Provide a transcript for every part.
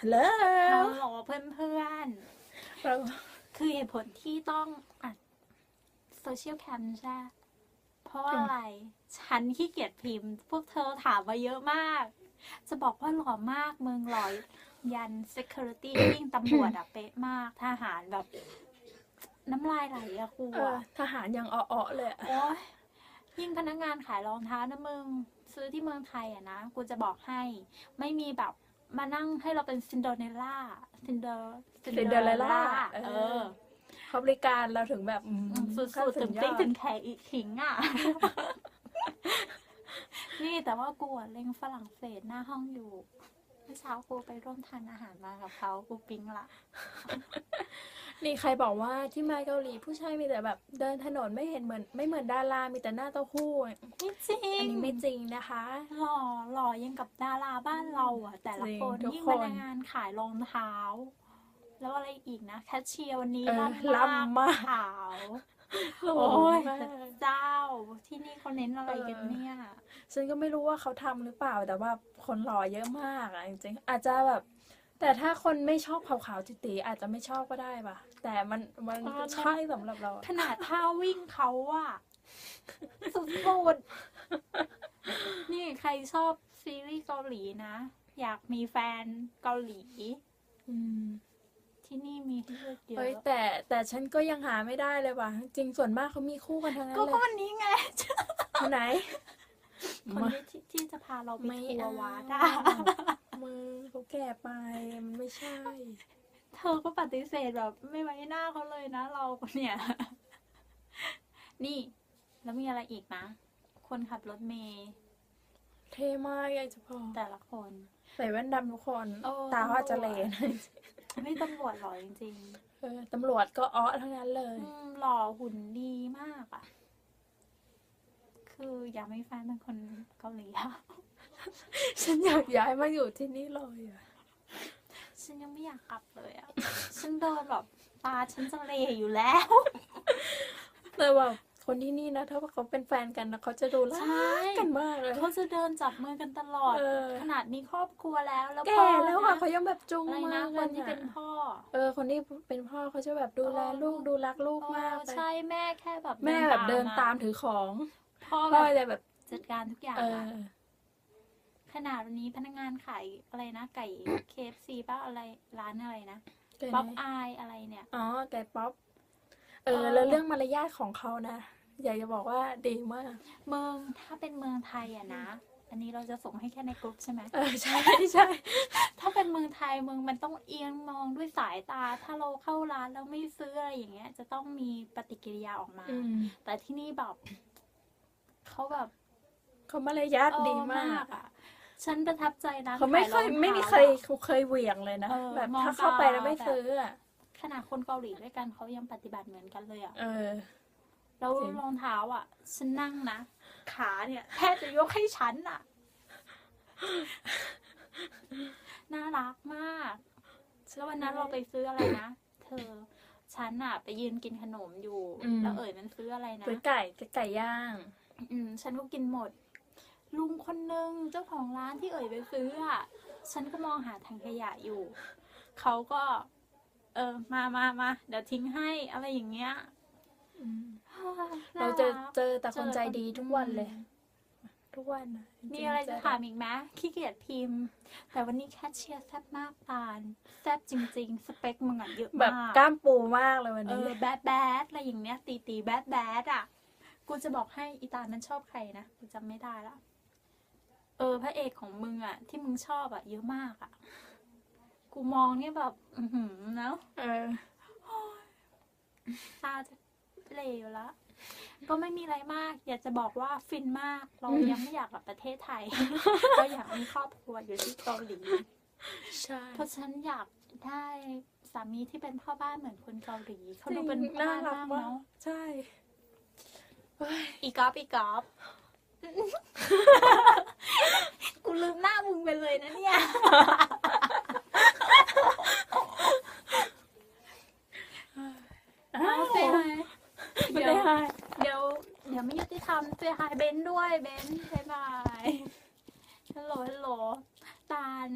ฮัลโหลฮัลโหลเพื่อนเพื่อนเราๆคือเหตุผลที่ต้องอัดโซเชียลแคมใช่เพราะว่าอะไร ฉันขี้เกียจพิมพ์ พวกเธอถามมาเยอะมาก จะบอกว่าหล่อมากเมืองหล่อยัน security ยิ่งตำรวจอะเป๊ะมากทหารแบบ น้ำลายไหลอะครูเอออะทหารยังอ้อๆเลยอะโอ้ยยิ่งพนักงานขายรองเท้านะมึง ซื้อที่เมืองไทยอะนะ กูจะบอกให้ ไม่มีแบบ มานั่งให้เราเป็นซินโดเนลล่าซินเดอร์ซินเดอเรลล่าเอเอออเขาบริการเราถึงแบบอืมสุดขั้นๆถึงยอติ๊งถึงแขกอีกขิงอะ นี่แต่ว่ากูอะเล็งฝรั่งเศสหน้าห้องอยู่เมื่อเช้ากูไปร่วมทานอาหารมากับเขากูปิ๊งละ นี่ใครบอกว่าที่มาเกาหลีผู้ชายมีแต่แบบ เดินถนนไม่เห็นเหมือนไม่เหมือนดารา มีแต่หน้าเต้าหู้อะไม่จริอันงนี้ไม่จริงนะคะ หล่อหล่อยังกับดาราบ้านเราอะ แต่ละคนจริงทุกยิ่งคพนนักงานขายรองเท้า แล้วอะไรอีกนะแคชเชียร์วันนี้เออล่ำล่ำมากขาว โอ้โอ้ยยพระเจ้าที่นี่เขาเน้นอะไรกันเนี่ย ฉันก็ไม่รู้ว่าเขาทำหรือเปล่าแต่ว่าคนหล่อเยอะมากอะจริงๆอาจจะแบบ แต่ถ้าคนไม่ชอบขาวๆจิ๋ๆอาจจะไม่ชอบก็ได้ป่ะ แต่มันมันอ๋อใช่สำหรับเราอะขนาดท่าวิ่งเขาอะสุดๆนี่ใครชอบซีรีส์เกาหลีนะ อยากมีแฟนเกาหลี อืมที่นี่มีให้เลือกเยอะเฮ้ยแต่แต่ฉันก็ยังหาไม่ได้เลยว่ะ จริงส่วนมากเขามีคู่กันทั้งนั้นก็เลก็ยวันนี้ไง คนไหน คนที่ที่จะพาเราไปไม่ทัวเอาร์วัดอะ มือเขาแก่ไปมันไม่ใช่ เธอก็ปฏิเสธแบบ ไม่ไว้หน้าเขาเลยนะ เราเนี่ย นี่ แล้วมีอะไรอีกนะ คนขับรถเมย์เท่มากอยากจะพอกแต่ละคน ใส่แว่นดำทุกคนเออตาเขาอาจจะเลน ไม่ตำรวจหล่อจริงเออตำรวจก็อ้อทั้งนั้นเลยๆอืมหล่อหุ่นดีมากอะคืออยากมีแฟนเป็นคนเกาหลีอะ ฉันอยากย้ายมาอยู่ที่นี่เลยอะฉันยังไม่อยากกลับเลยอะ ฉันเดินแบบตาฉันจะเลอยู่แล้ว แต่ว่าคนที่นี่นะ ถ้าว่าเขาเป็นแฟนกันนะเขาจะดูรัใช่ กกันมากเลย เขาจะเดินจับมือกันตลอด เออ ขนาดมีครอบครัวแล้ว แล้วแก่พ่อแล้วอะนะเขายังแบบจุงอะไรมืนะอคกันนที่อะเป็นพ่อเออ คนที่เป็นพ่อเขาจะแบบดูแลเออลูกดูรักลูกมากเออไปใช่แม่แค่แบบแม่แบบเดินตามอะถือของพ่อพ่อแบบจะแบบจัดการทุกอย่างเออะอ ขนาดวันนี้พนักงานขายอะไรนะ ไก่ KFC ป่ะอะไรร้านอะไรนะเกิดป๊อปไหมอายอะไรเนี่ย อ๋อ ไก่ป๊อปเออเออ แล้วเรื่องมารยาทของเขานะอยากจะบอกว่าดีมากเมืองถ้าเป็นเมืองไทยอะนะอันนี้เราจะส่งให้แค่ในกลุ่มใช่ไหมเออใช่ใช่ถ้าเป็นเมืองไทยเมืองมันต้องเอียงมองด้วยสายตา ถ้าเราเข้าร้านแล้วไม่ซื้ออะไรอย่างเงี้ย จะต้องมีปฏิกิริยาออกมาอืมแต่ที่นี่แบบเขาแบบเขามารยาทเออดีมากอะ ฉันประทับใจนะเขาไม่เคยขารองท้าไม่มีใครเขาเคยเหวี่ยงเลยนะเออแบบมองถ้าเข้าไปตาแล้วไม่แบบซื้ออะขนาดคนเกาหลีด้วยกันเขายังปฏิบัติเหมือนกันเลยอะเออแล้วจริงรองเท้าอะ ฉันนั่งนะ ขาเนี่ยแทบจะยกให้ฉันอะ น่ารักมาก แล้ววันนั้นเราไปซื้ออะไรนะ เธอ ฉันอะ ไปยืนกินขนมอยู่ แล้วเอ่ยมันซื้ออะไรนะซื้อไก่ซื้อไก่ย่าง อืม ฉันก็กินหมด ลุงคนนึงเจ้าของร้านที่เอ่ยไปซื้ออะ ฉันก็มองหาถังขยะอยู่ เขาก็ เออ มามามาเดี๋ยวทิ้งให้อะไรอย่างเงี้ยเราน่จะรักเจอแต่คนใจดีทุกวันเลย ทุกวันนะจงๆมีอะไรจะเถามอีกไหมขี้เกียจพิมพ์ แต่วันนี้แคชเชียร์แซ่บมากตาลแซ่บจริง ๆ สเปคมึงอะเยอะแบบมาก กล้ามปูมากเลยวันเอนี้ อแบดแบดอะไรอย่างเงี้ยตีตีแบดแบดอะ กูจะบอกให้อีตาลมันชอบใครนะ กูจำไม่ได้ละ เออ พระเอกของมึงอะที่มึงชอบอะเยอะมากอะกูมองเนี่ยแบบ อือหือเนาะเออตาจะเหลอยู่แล้วก็ไม่มีอะไรมาก อยากจะบอกว่าฟินมาก เราอืมยังไม่อยากกลับประเทศไทย เราอยากมีครอบครัวอยู่ที่เกาหลีใช่เพราะฉันอยากได้สามีที่เป็นพ่อบ้านเหมือนคนเกาหลีเขาดูจริงเป็นพ่อน่าบ้านรักมากมากเนาะใช่เฮ้ยอีกอฟอีกอฟ กูลืมหน้ามึงไปเลยนะเนี่ยอ้าวเซฮายไม่เดี๋ยวได้ให้เดี๋ยวเดี๋ยวไม่ยุติธรรมเซฮายเบนด้วยเบนบายบายฮัลโหลฮัลโหลตาล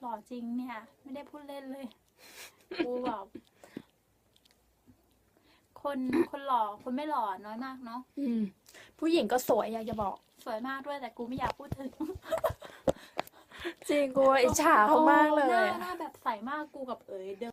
หล่อจริงเนี่ย ไม่ได้พูดเล่นเลย กูแบบ คนคนหล่อคนไม่หล่อน้อยมากเนาะอืม ผู้หญิงก็สวยอยากจะบอก สวยมากด้วยแต่กูไม่อยากพูดถึงจริงกูอิจฉาเขามากเลยหน้าอะ หน้าแบบใสมากกูกับเอ๋ยเดิน